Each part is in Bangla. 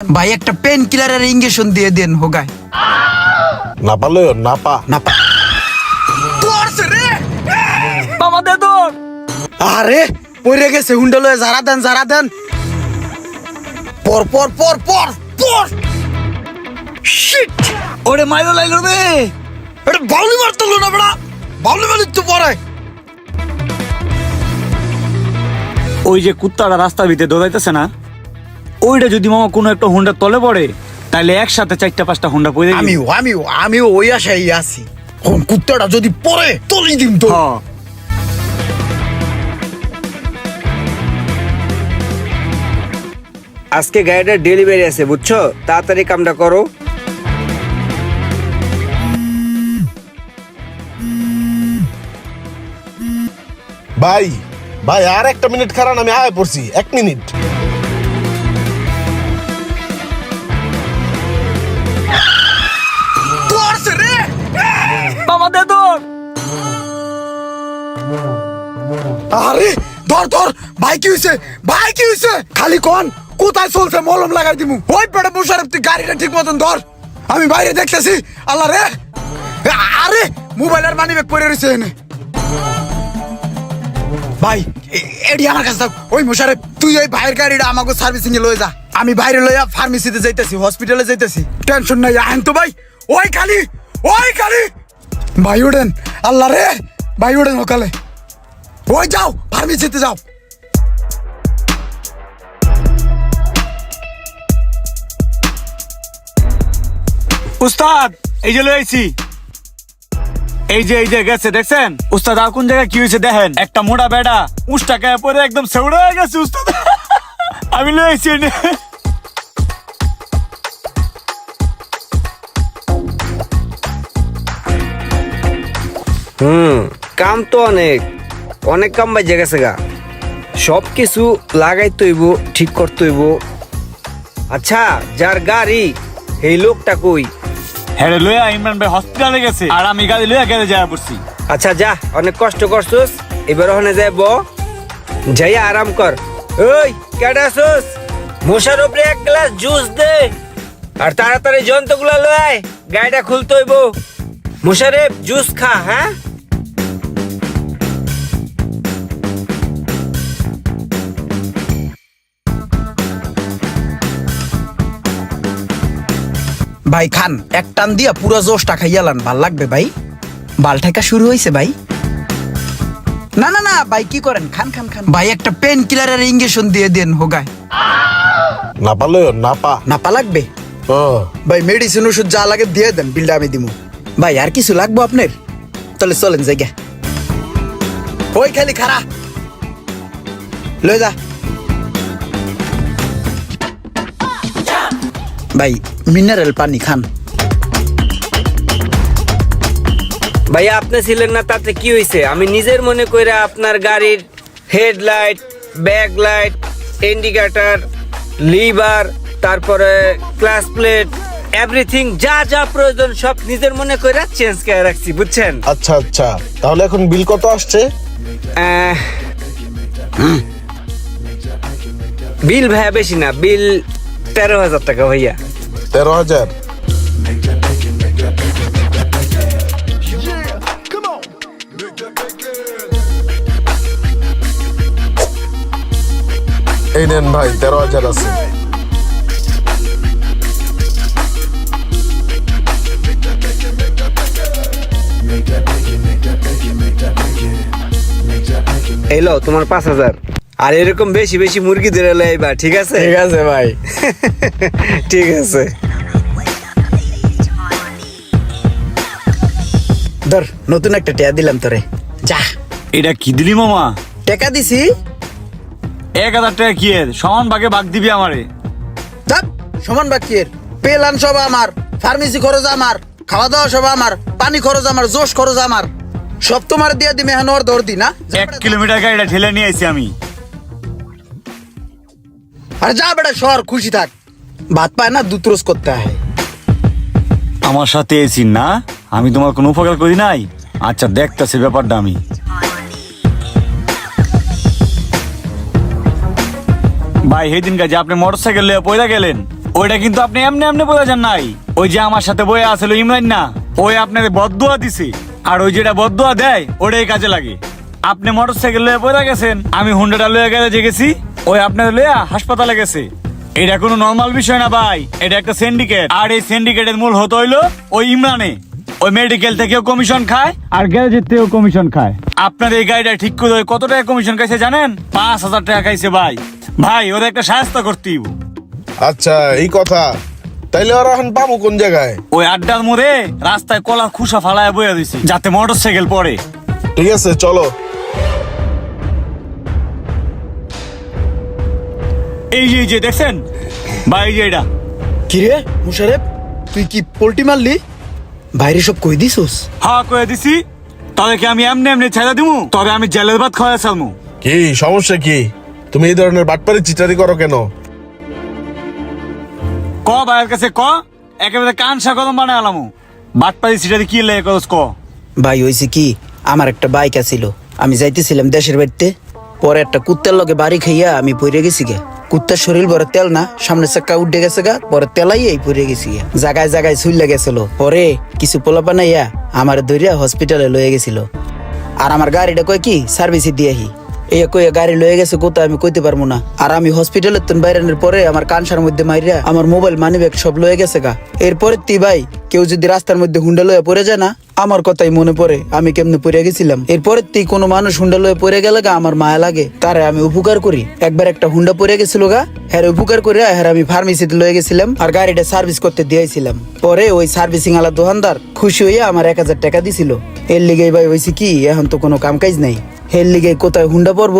ভাই একটা পেন কিলারের ইঞ্জেকশন দিয়ে দেন হোগায় না পারলে না পা। না পা। মামা দে তো আরে পড়ে গেছে হুন্ডা লয়ে যারা দেন যারা দেন। পর পর পর পর পর। শিট ওরে মাইলো লাইলো রে। এটা বাউলি মারতে হলো না বড়া। বাউলি মারিত তো পরে। ওই যে কুত্তাটা রাস্তার ভিতরে দৌড়াইতেছে না? ওইটা যদি মামা কোনো একটা হুন্ডা তলে পড়ে তাহলে একসাথে চারটা পাঁচটা হুন্ডা পড়ে। আমিও আমিও আমিও ওই আশাই আছি। কোন কুত্তাটা যদি পরে তলি দিম তো। হ্যাঁ আজকে গাড়িটা ডেলিভারি আছে বুঝছ? তাড়াতাড়ি কামটা করো। ভাই ভাই আর একটা মিনিট খারান আমি আয় পড়ছি। এক মিনিট। আরে, ধর ধর ভাই কি হইছে ভাই কি হইছে। খালি কোন, কোথায় চলছে, মলম লাগাই দিমু। ওই পেটে বসার তুই গাড়িটা ঠিক মতন ধর। আমি বাইরে দেখতেছি, আল্লাহ রে। আরে মোবাইলের মানি ব্যাগ পড়ে রয়েছে এনে। ভাই এডি আমার কাছে থাক। ওই মোশারে, তুই ওই ভাইয়ের গাড়িটা আমাকে সার্ভিসিং এ লয়ে যা। আমি বাইরে লইয়া ফার্মেসিতে যাইতেছি হসপিটালে যাইতেছি। টেনশন নাই, আহেন তো ভাই। ওই খালি ওই খালি। ভাই উঠেন আল্লাহ রে। ভাই উঠেন সকালে ওই যাও ফার্মেসিতে যাও উস্তাদ এই যে লইছি এই যে এই যে গেছে দেখছেন? উস্তাদ আর কোন জায়গায় কি হয়েছে দেখেন? একটা মোটা বেড়া উস্তাকে পরে একদম সেউড়ে হয়ে গেছে উস্তাদ। আমি লইছি হুম কাম তো অনেক। অনেক কাম বাজে গেছে গা। সব কিছু লাগাই তৈব ঠিক করতে হইব আচ্ছা যার গাড়ি এই লোকটা কই? হ্যাঁ লইয়া ইমরান ভাই হসপিটালে গেছে। আর আমি গাড়ি লইয়া গেলে যায় পড়ছি। আচ্ছা যা অনেক কষ্ট করছস। এবার ওখানে যাই ব। যাই আরাম কর। ওই কেডা আসুস মশার উপরে এক গ্লাস জুস দে। আর তাড়াতাড়ি যন্ত্রগুলো লয় গাড়িটা খুলতে হইব। মশারে জুস খা হ্যাঁ? ভাই খান এক টান দিয়া পুরো জোশটা খাইয়ালান ভালো লাগবে ভাই? বাল ঠেকা শুরু হয়েছে ভাই। না না না ভাই কি করেন? খান খান খান। ভাই একটা পেন কিলারের ইঞ্জেকশন দিয়ে দেন হোগায়। না পারলে না পা। না পা লাগবে? ও। ভাই মেডিসিন ওষুধ যা লাগে দিয়ে দেন বিলটা আমি দিমু। ভাই আর কিছু লাগবো আপনার? তাহলে চলেন জায়গা। ওই খালি খারা লয়ে যা। ভাই মিনারেল পানি খান। ভাইয়া আপনি ছিলেন না তাতে কি হয়েছে আমি নিজের মনে কইরা আপনার গাড়ির headlight back light indicator lever তারপরে ক্লাস প্লেট এভরিথিং যা যা প্রয়োজন সব নিজের মনে কইরা চেঞ্জ করে রাখছি বুঝছেন? আচ্ছা আচ্ছা। তাহলে এখন বিল কত আসছে? বিল ভাইয়া বেশি না বিল তেরো হাজার টাকা ভাইয়া। তেরো হাজার। এই নেন ভাই তেরো হাজার আছে। এলো তোমার পাঁচ হাজার। আর এরকম বেশি বেশি মুরগি ধরে লাইবা ঠিক আছে? ঠিক আছে ভাই। ঠিক আছে। ধর নতুন একটা টেয়া দিলাম তোরে। যা। এটা কি দিলি মামা? টেকা দিছি। এক হাজার টাকা কি এর? সমান ভাগে ভাগ দিবি আমারে। চাপ সমান বাকির পেলান সব আমার ফার্মেসি খরচ আমার খাওয়া দাওয়া সব আমার পানি খরচ আমার জোশ খরচ আমার। সব তোমার দিয়ে দিমে এখন ওর দর দি না এক কিলোমিটার গাড়িটা ঠেলে নিয়ে আইছি আমি। আরে যা বেটা শহর খুশি থাক। ভাত পায় না দুধ রোজ করতে হয়। আমার সাথে এসি না? আমি তোমার কোনো উপকার করি নাই? আচ্ছা দেখতেছি ব্যাপারটা আমি। ভাই, সেই কাজে আপনি মোটর সাইকেল লিয়ে পয়লা গেলেন, ওইটা কিন্তু আপনি এমনি এমনি বোঝাছেন নাই। ওই যে আমার সাথে বয়ে আসলো ইমরান না, ওই আপনাদের বদুয়া দিছে। আর ওই যেটা বদুয়া দেয়, ওটাই কাজে লাগে। আপনি মোটর সাইকেল লয়ে পড়ে গেছেন, আমি হুন্ডাটা লয়ে গেছে গেছি, ওই আপনাদের লইয়া হাসপাতালে গেছে। এটা কোনো নর্মাল বিষয় না ভাই, এটা একটা সিন্ডিকেট আর এই সিন্ডিকেটের মূল হতো হইল ওই ইমরানে। ওই মেডিকেল থেকেও কমিশন খায়? আর গ্যারেজের থেকেও কমিশন খায়। আপনার এই গাড়িটা ঠিক করে কত টাকা কমিশন খাইছে জানেন? পাঁচ হাজার টাকা খাইছে ভাই। ভাই ওরা একটা সাহায্য করতেই আচ্ছা এই কথা। তাইলে ওরা এখন পাবো কোন জায়গায়? ওই আড্ডার মোড়ে রাস্তায় কলা খুসা ফালায় বয়ে দিছে যাতে মোটর সাইকেল পড়ে। ঠিক আছে চলো। এই যে এই যে দেখছেন? ভাই এই যে এটা। কিরে মুশারেফ তুই কি পোল্টি মারলি? বাইরে সব কই দিছস? হা করে দিছি। তাদেরকে আমি এমনি এমনি ছেড়ে দিমু তবে আমি জেলের ভাত খাওয়া চালমু কি সমস্যা কি? তুমি এই ধরনের বাটপারি চিটারি করো কেন? ক ভাইয়ের কাছে ক একেবারে কান কদম বানায় আলামু। বাটপাড়ি সিটাতে কি লেগে করস ক? ভাই হইছে কি আমার একটা বাইক আছিল। আমি যাইতেছিলাম দেশের বাড়িতে পরে একটা কুত্তার লগে বাড়ি খাইয়া আমি পড়ে গেছি গে কুত্তার শরীর বড় তেল না, সামনে চাক্কা উঠে গেছে গা পরে তেলাই এই পড়ে গেছি জায়গায় জায়গায় চুইলা গেছিল। পরে কিছু পোলা বানাইয়া আমার ধরিয়া হসপিটালে লয়ে গেছিল। আর আমার গাড়িটা কয় কি সার্ভিসে দিয়াহি। এই কইয়া গাড়ি লয়ে গেছে কোথায় আমি কইতে পারব না। আর আমি হসপিটালের তুন বাইরানোর পরে আমার কানসার মধ্যে মাইরা আমার মোবাইল মানি ব্যাগ সব লয়ে গেছে গা। এরপরে তি ভাই, কেউ যদি রাস্তার মধ্যে হুন্ডা লয়ে পড়ে যায় না আমার কথাই মনে পড়ে, আমি কেমনে পড়ে গেছিলাম? এরপরে তুই কোনো মানুষ হুন্ডা লয়ে পড়ে গেলে গা, আমার মায়া লাগে। তারে আমি উপকার করি। একবার একটা হুন্ডা পড়ে গেছিল গা হ্যাঁ উপকার করে হ্যাঁ আমি ফার্মেসিতে লয়ে গেছিলাম আর গাড়িটা সার্ভিস করতে দিয়েছিলাম পরে ওই সার্ভিসিং আলা দোকানদার খুশি হইয়া আমার এক হাজার টাকা দিছিল। এর লিগে ভাই হয়েছে কি, এখন তো কোনো কাম কাজ নাই। হের লিগে কোথায় হুন্ডা পড়ব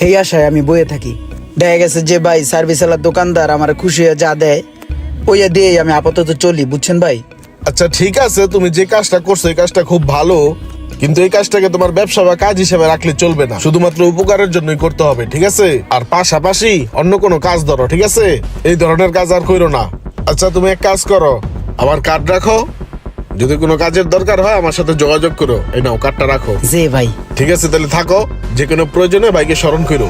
সেই আশায় আমি বয়ে থাকি। দেখা গেছে যে ভাই সার্ভিস আলার দোকানদার আমার খুশি হয়ে যা দেয়, ওইয়া দিয়ে আমি আপাতত চলি, বুঝছেন ভাই? আচ্ছা ঠিক আছে তুমি যে কাজটা করছ এই কাজটা খুব ভালো কিন্তু এই কাজটাকে তোমার ব্যবসা বা কাজ হিসেবে রাখলে চলবে না। শুধুমাত্র উপকারের জন্যই করতে হবে ঠিক আছে? আর পাশাপাশি অন্য কোনো কাজ ধরো ঠিক আছে? এই ধরনের কাজ আর করো না। আচ্ছা তুমি এক কাজ করো আমার কার্ড রাখো। যদি কোনো কাজের দরকার হয় আমার সাথে যোগাযোগ করো। এই নাও কার্ডটা রাখো। জি ভাই। ঠিক আছে তাহলে থাকো। যে কোনো প্রয়োজনে বাইকে স্মরণ করো